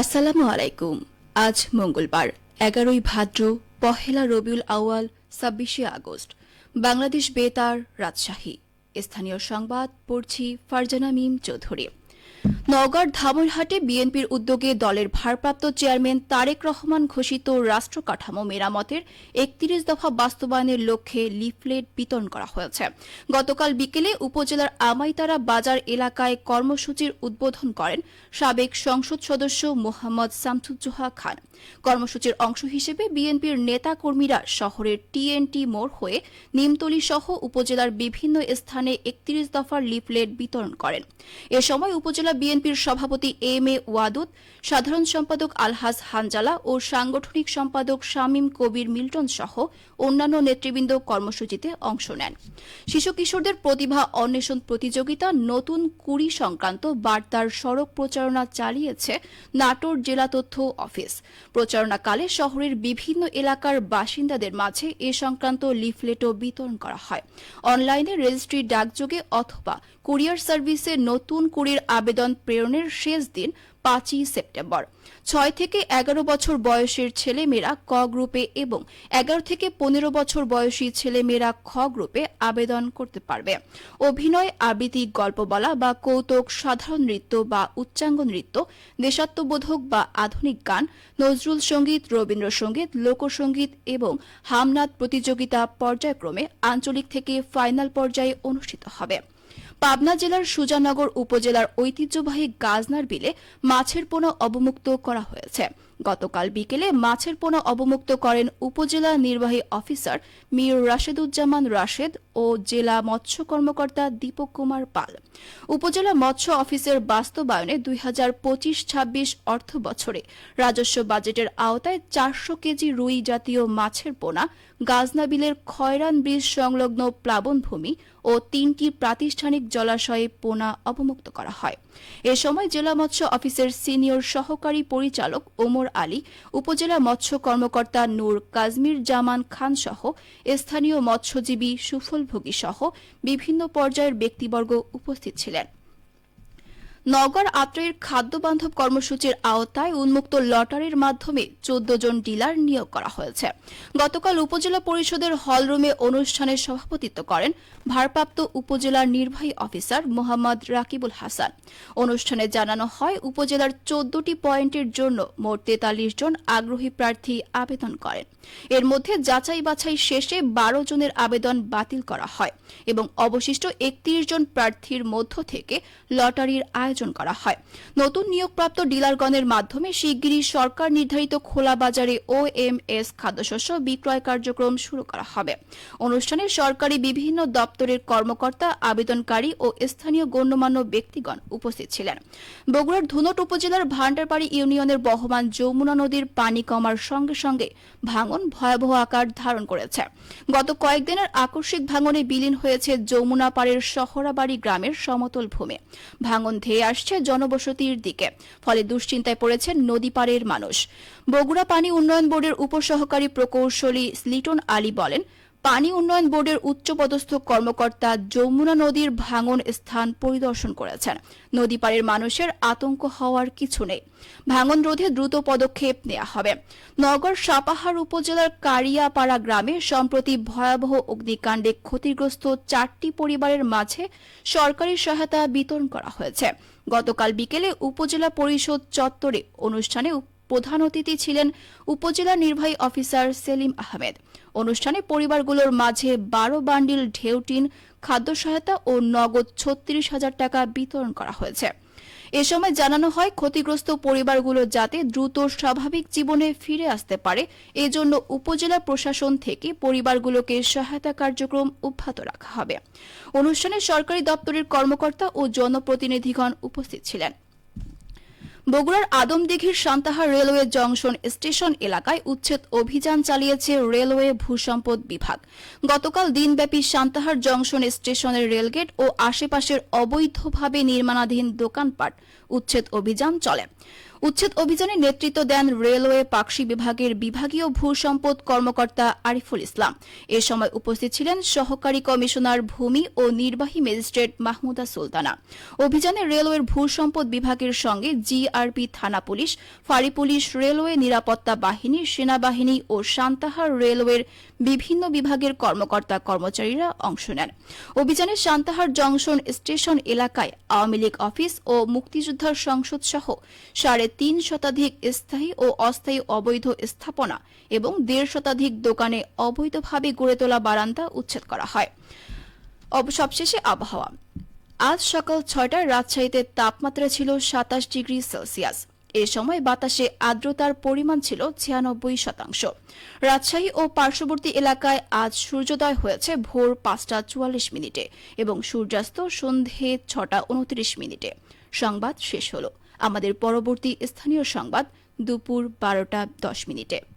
আসসালামু আলাইকুম। আজ মঙ্গলবার, এগারোই ভাদ্র, পহেলা রবিউল আউয়াল, ছাব্বিশে আগস্ট। বাংলাদেশ বেতার, রাজশাহী। স্থানীয় সংবাদ পড়ছি ফারজানা মিম চৌধুরী। নওগাঁর ধামইরহাটে বিএনপির উদ্যোগে দলের ভারপ্রাপ্ত চেয়ারম্যান তারেক রহমান ঘোষিত রাষ্ট্র কাঠামো মেরামতের একত্রিশ দফা বাস্তবায়নের লক্ষ্যে লিফলেট বিতরণ করা হয়েছে। গতকাল বিকেলে উপজেলার আমাইতারা বাজার এলাকায় কর্মসূচির উদ্বোধন করেন সাবেক সংসদ সদস্য মোহাম্মদ শামসুজ্জোহা খান। কর্মসূচির অংশ হিসেবে বিএনপির নেতাকর্মীরা শহরের টিএনটি মোড় হয়ে নিমতলী সহ উপজেলার বিভিন্ন স্থানে একত্রিশ দফার লিফলেট বিতরণ করেন। এ সময় উপজেলা বিএনপির সভাপতি এম এ ওয়াদুদ, সাধারণ সম্পাদক আলহাজ হানজালা ও সাংগঠনিক সম্পাদক শামীম কবির মিল্টন সহ অন্যান্য নেতৃবৃন্দ কর্মসূচিতে অংশ নেন। শিশু কিশোরদের প্রতিভা অন্বেষণ প্রতিযোগিতা, নতুন কুড়ি সংক্রান্ত বার্তার সড়ক প্রচারণা চালিয়েছে নাটোর জেলা তথ্য অফিস। প্রচারণাকালে শহরের বিভিন্ন এলাকার বাসিন্দাদের মাঝে এ সংক্রান্ত লিফলেটও বিতরণ করা হয়। অনলাইনে রেজিস্ট্রি ডাকযোগে অথবা কুরিয়ার সার্ভিসে নতুন কুড়ির আবেদন প্রেরণের শেষ দিন পাঁচই সেপ্টেম্বর। ছয় থেকে এগারো বছর বয়সের ছেলে মেয়েরা ক গ্রুপে এবং এগারো থেকে পনেরো বছর বয়সী ছেলে মেয়েরা খ গ্রুপে আবেদন করতে পারবে। অভিনয়, আবৃত্তি, গল্প বলা বা কৌতুক, সাধারণ নৃত্য বা উচ্চাঙ্গ নৃত্য, দেশাত্মবোধক বা আধুনিক গান, নজরুল সংগীত রবীন্দ্রসঙ্গীত লোকসঙ্গীত এবং হামনাদ প্রতিযোগিতা পর্যায়ক্রমে আঞ্চলিক থেকে ফাইনাল পর্যায়ে অনুষ্ঠিত হবে। পাবনা জেলার সুজানগর উপজেলার ঐতিহ্যবাহী গাজনার বিলে মাছের পোনা অবমুক্ত করা হয়েছে। গতকাল বিকেলে মাছের পোনা অবমুক্ত করেন উপজেলা নির্বাহী অফিসার মীর রাশেদুজ্জামান রাশেদ ও জেলা মৎস্য কর্মকর্তা দীপক কুমার পাল। উপজেলা মৎস্য অফিসের বাস্তবায়নে দুই হাজার পঁচিশ ছাব্বিশ অর্থ বছরে রাজস্ব বাজেটের আওতায় চারশো কেজি রুই জাতীয় মাছের পোনা, গাজনা বিলের খয়রান ব্রিজ সংলগ্ন প্লাবনভূমি ও তিনটি প্রাতিষ্ঠানিক জলাশয়ে পোনা অবমুক্ত করা হয়। এ সময় জেলা মৎস্য অফিসের সিনিয়র সহকারী পরিচালক ওমর আলী, উপজেলা মৎস্য কর্মকর্তা নূর কাজমির জামান খান সহ স্থানীয় মৎস্যজীবী সুফলভোগী সহ বিভিন্ন পর্যায়ের ব্যক্তিবর্গ উপস্থিত ছিলেন। নগর আত্রের খাদ্য বান্ধব কর্মসূচির আওতায় উন্মুক্ত লটারির মাধ্যমে চোদ্দ জন ডিলার নিয়োগ করা হয়েছে। গতকাল উপজেলা পরিষদের হলরুমে অনুষ্ঠানে সভাপতিত্ব করেন ভারপ্রাপ্ত উপজেলার নির্বাহী অফিসার মোহাম্মদ রাকিবুল হাসান। অনুষ্ঠানে জানানো হয়, উপজেলার চোদ্দটি পয়েন্টের জন্য মোট তেতাল্লিশ জন আগ্রহী প্রার্থী আবেদন করেন। এর মধ্যে যাচাই বাছাই শেষে বারো জনের আবেদন বাতিল করা হয় এবং অবশিষ্ট একত্রিশ জন প্রার্থীর মধ্য থেকে লটারির আয়োজন করা হয়। নতুন নিয়োগপ্রাপ্ত ডিলারগণের মাধ্যমে শিগগিরই সরকার নির্ধারিত খোলা বাজারে ও এম এস খাদ্যশস্য বিক্রয় কার্যক্রম শুরু করা হবে। অনুষ্ঠানে সরকারি বিভিন্ন দপ্তরের কর্মকর্তা, আবেদনকারী ও স্থানীয় গণ্যমান্য ব্যক্তিগণ উপস্থিত ছিলেন। বগুড়ার ধুনট উপজেলার ভান্ডারবাড়ি ইউনিয়নের বহমান যমুনা নদীর পানি কমার সঙ্গে সঙ্গে ভাঙন ভয়াবহ আকার ধারণ করেছে। গত কয়েকদিনের আকস্মিক ভাঙনে বিলীন হয়েছে যমুনা পাড়ের শহরাবাড়ি গ্রামের সমতল ভূমি। ভাঙন ধেয়ে আসছে জনবসতির দিকে। ফলে দুশ্চিন্তায় পড়েছেন নদী পাড়ের মানুষ। বগুড়া পানি উন্নয়ন বোর্ডের উপসহকারী প্রকৌশলী স্লিটন আলী বলেন পানি উন্নয়ন বোর্ডের উচ্চপদস্থ কর্মকর্তা যমুনা নদীর ভাঙন স্থান পরিদর্শন করেছেন। নদী পাড়ের মানুষের আতঙ্ক হওয়ার কিছু নেই। ভাঙন রোধে দ্রুত পদক্ষেপ নেওয়া হবে। নগর সাপাহার উপজেলার কারিয়াপাড়া গ্রামে সম্প্রতি ভয়াবহ অগ্নিকাণ্ডে ক্ষতিগ্রস্ত চারটি পরিবারের মাঝে সরকারি সহায়তা বিতরণ করা হয়েছে। গতকাল বিকেলে উপজেলা পরিষদ চত্বরে অনুষ্ঠানে প্রধান অতিথি ছিলেন উপজেলা নির্বাহী অফিসার সেলিম আহমেদ। অনুষ্ঠানে পরিবারগুলোর মাঝে বারো বান্ডিল ঢেউটিন খাদ্য সহায়তা ও নগদ ছত্রিশ হাজার টাকা বিতরণ করা হয়েছে। এ সময় জানানো হয়, ক্ষতিগ্রস্ত পরিবারগুলো যাতে দ্রুত স্বাভাবিক জীবনে ফিরে আসতে পারে, এজন্য উপজেলা প্রশাসন থেকে পরিবারগুলোকে সহায়তা কার্যক্রম অব্যাহত রাখা হবে। অনুষ্ঠানে সরকারি দপ্তরের কর্মকর্তা ও জনপ্রতিনিধিগণ উপস্থিত ছিলেন। বগুড়ার আদমদিঘির সান্তাহার রেলওয়ে জংশন স্টেশন এলাকায় উচ্ছেদ অভিযান চালিয়েছে রেলওয়ে ভূসম্পদ বিভাগ। গতকাল দিনব্যাপী সান্তাহার জংশন স্টেশনের রেলগেট ও আশেপাশের অবৈধভাবে নির্মাণাধীন দোকানপাট উচ্ছেদ অভিযান চলে। উচ্ছেদ অভিযানে নেতৃত্ব দেন রেলওয়ে পাকশি বিভাগের বিভাগীয় ভূসম্পদ কর্মকর্তা আরিফুল ইসলাম। এ সময় উপস্থিত ছিলেন সহকারী কমিশনার ভূমি ও নির্বাহী ম্যাজিস্ট্রেট মাহমুদা সুলতানা। অভিযানে রেলওয়ের ভূসম্পদ বিভাগের সঙ্গে জিআরপি থানা পুলিশ, ফাঁড়ি পুলিশ, রেলওয়ে নিরাপত্তা বাহিনী, সেনাবাহিনী ও সান্তাহার রেলওয়ের বিভিন্ন বিভাগের কর্মকর্তা কর্মচারীরা অংশ নেন। অভিযানে সান্তাহার জংশন স্টেশন এলাকায় আওয়ামী লীগ অফিস ও মুক্তিযোদ্ধার সংসদ সহ সাড়ে তিন শতাধিক স্থায়ী ও অস্থায়ী অবৈধ স্থাপনা এবং দেড় শতাধিক দোকানে অবৈধভাবে গড়ে তোলা বারান্দা উচ্ছেদ করা হয়। সবশেষে আবহাওয়া। আজ সকাল ছয়টায় রাজশাহীতে তাপমাত্রা ছিল সাতাশ ডিগ্রি সেলসিয়াস। এ সময় বাতাসে আর্দ্রতার পরিমাণ ছিল ছিয়ানব্বই শতাংশ। রাজশাহী ও পার্শ্ববর্তী এলাকায় আজ সূর্যোদয় হয়েছে ভোর পাঁচটা চুয়াল্লিশ মিনিটে এবং সূর্যাস্ত সন্ধে ছটা উনত্রিশ মিনিটে। সংবাদ শেষ হল। আমাদের পরবর্তী স্থানীয় সংবাদ দুপুর বারোটা দশ মিনিটে।